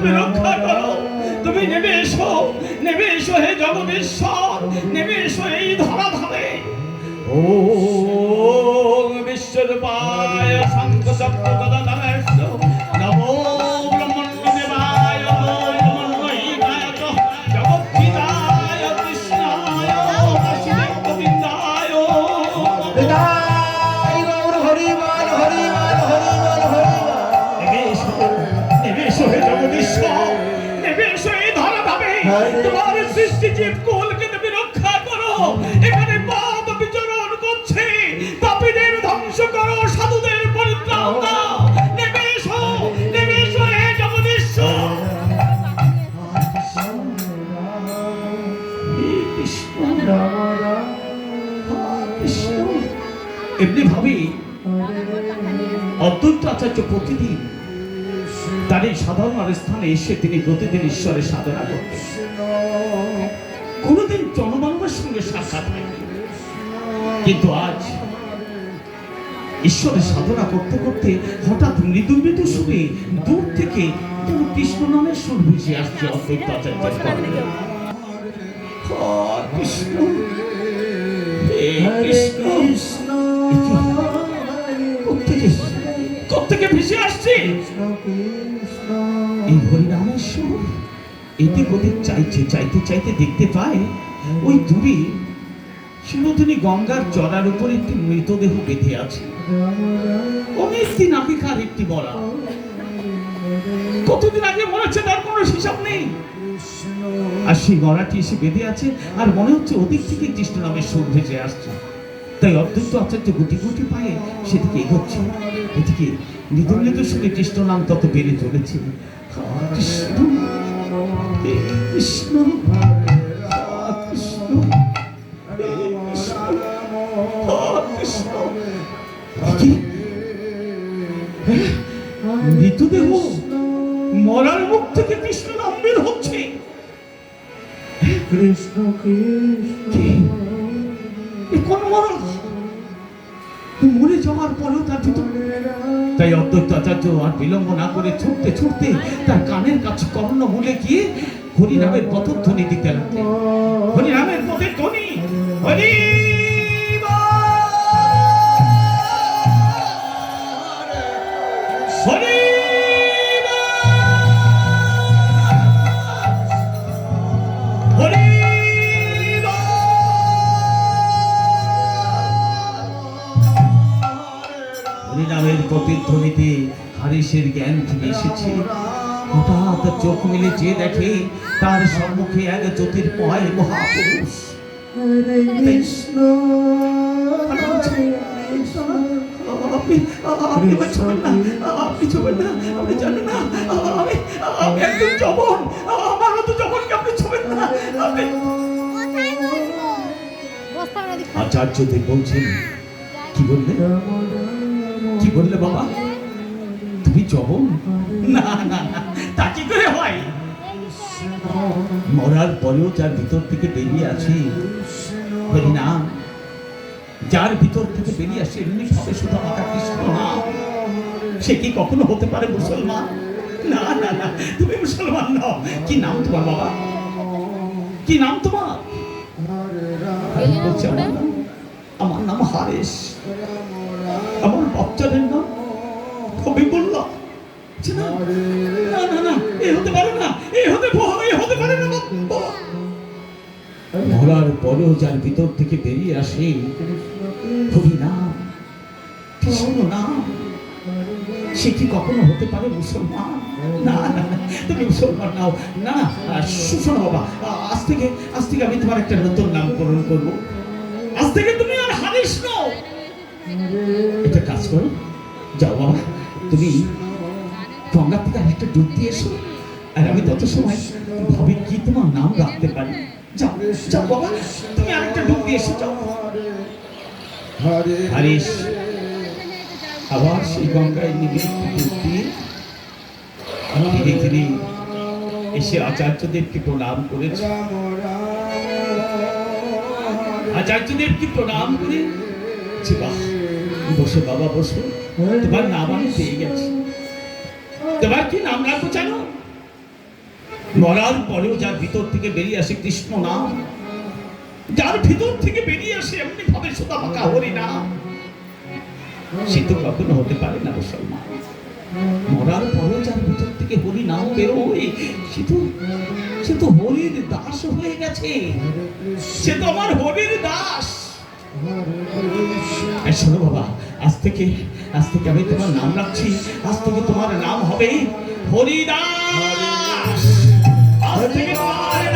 তুমি রক্ষা করো। তুমি নেমে এসো নেমে এসো হে জগদীশ্বর, নেমে এসো এই ধরা ধরে ও বিশ্বরূপায় শঙ্খ ধরা তোমার সৃষ্টি জীব কুলকে তুমি রক্ষা করো। এখানে পাপ বিচরণ করছে। পাপীদের ধ্বংস করো সাধুদের পরিত্রাণ দাও নেমে এসো নেমে এসো হে জগদীশ্বর হে কৃষ্ণ। কৃষ্ণ এমনি ভাবে অদ্বৈত আচার্য প্রতিদিন তার এই সাধারণ স্থানে এসে তিনি প্রতিদিন ঈশ্বরের সাধনা করতেন। কোনোদিন জনমানবের সঙ্গে সাক্ষাৎ হয়নি। কিন্তু আজ ঈশ্বরের সাধনা করতে করতে হঠাৎ মৃদু মৃদু সুরে দূর থেকে যেন কৃষ্ণ নামের সুর ভেসে আসছে অদ্বৈত আচার্যের। কৃষ্ণ। কৃষ্ণ। এই হরিনামের সুর এদিক ওদিক চাইছে, চাইতে চাইতে দেখতে পায় ওই দূরে সুরধনী গঙ্গার চড়ার উপর একটি মৃতদেহ বেঁধে আছে। অনেক দিন আগেকার একটি মরা কতদিন আগে মরেছে তার কোনো হিসাব নেই। আর সেই গড়াটি এসে বেঁধে আছে আর মনে হচ্ছে ওদিক থেকে কৃষ্ণ নামের সুর ভেসে আসছে। তাই অদ্বৈত আচার্য গুটি গুটি পায়ে সেদিকে এগোচ্ছে। এদিকে মৃদু মৃদু সুরে কৃষ্ণ নাম তত বেড়ে চলেছে কৃষ্ণ কৃষ্ণ? হ্যাঁ? মৃতদেহ মরার মুখ থেকে কৃষ্ণ নাম বের হচ্ছে কৃষ্ণ কৃষ্ণ কোন মরণ মরে যাওয়ার পরেও তার ভিতর তাই অদ্বৈত আচার্য আর বিলম্ব না করে ছুটতে ছুটতে তার কানের কাছে কর্ণ মূলে গিয়ে হরিনামের পথধ্বনি দিতে লাগলেন। হরিনামের পথের ধ্বনি হরি হরিনামের প্রতিধ্বনিতে হারিসের জ্ঞান ফিরে এসেছে। হঠাৎ চোখ মিলে চেয়ে দেখে তার সম্মুখে এক জ্যোতির্ময় মহাপুরুষ। হরে কৃষ্ণ আপনি আপনি ছোবেন না আপনি ছোবেন না আপনি জানেন না আমি আমি একদম জবন আমার মতো জবনকে আপনি ছোবেন না আপনি কোথায় বসবো? বসতে হবে না দেখি। আচার্যদেব বলছেন কি বললে কি বললে বাবা? তুমি জবন? না না না তা কি করে হয়? মরার পরেও যার ভিতর থেকে বেরিয়ে আছে হরিনাম যার ভিতর থেকে বেরিয়ে আসে এমনি ভাবে শুধু মাতা কৃষ্ণ না। সে কি কখনো হতে পারে মুসলমান? না না না তুমি মুসলমান নও। কি নাম তোমার বাবা? কি নাম তোমার? আমার নাম হারেশ। না না না এ হতে পারে না এ হতে এ হতে পারে না বাবা। মরার পরেও যার ভিতর থেকে বেরিয়ে আসে হরি নাম। কৃষ্ণ নাম। সে কি কখনো হতে পারে মুসলমান? না না তুমি মুসলমান নাও। না না শোনো বাবা আজ থেকে আজ থেকে আমি তোমার একটা নতুন নামকরণ করব। আজ থেকে তুমি আর হারিস নাও এটা কাজ করো। যাও বাবা তুমি গঙ্গার থেকে আরেকটা ডুব দিয়ে এসো। আর আমি তত সময় ভাবি কি তোমার নাম রাখতে পারি। যাও যাও বাবা তুমি আরেকটা ডুব দিয়ে এসো যাও। হরে হারিস আবার সেই গঙ্গায় নেমে ডুব দিয়ে ধীরে ধীরে এসে আচার্যদেবকে প্রণাম করেছে। আচার্যদেবকে প্রণাম করে বসো বাবা বসো। তোমার নাম আমি পেয়ে গেছি। তোমার কি নাম রাখব জানো? মরার পরেও যার ভিতর থেকে বেরিয়ে আসে কৃষ্ণ নাম, যার ভিতর থেকে বেরিয়ে আসে এমনি ভাবে সুতা মাকা হরি না সে তো কখনো হতে পারে না মুসলমান। মরার পরেও যার ভিতর থেকে হরি নাম বেরোয়, সে তো সে তো হরির দাস হয়ে গেছে। সে তো আমার হরির দাস। শোনো বাবা, আজ থেকে আজ থেকে আমি তোমার নাম রাখছি। আজ থেকে তোমার নাম হবে হরিদাস। আজ থেকে তোমার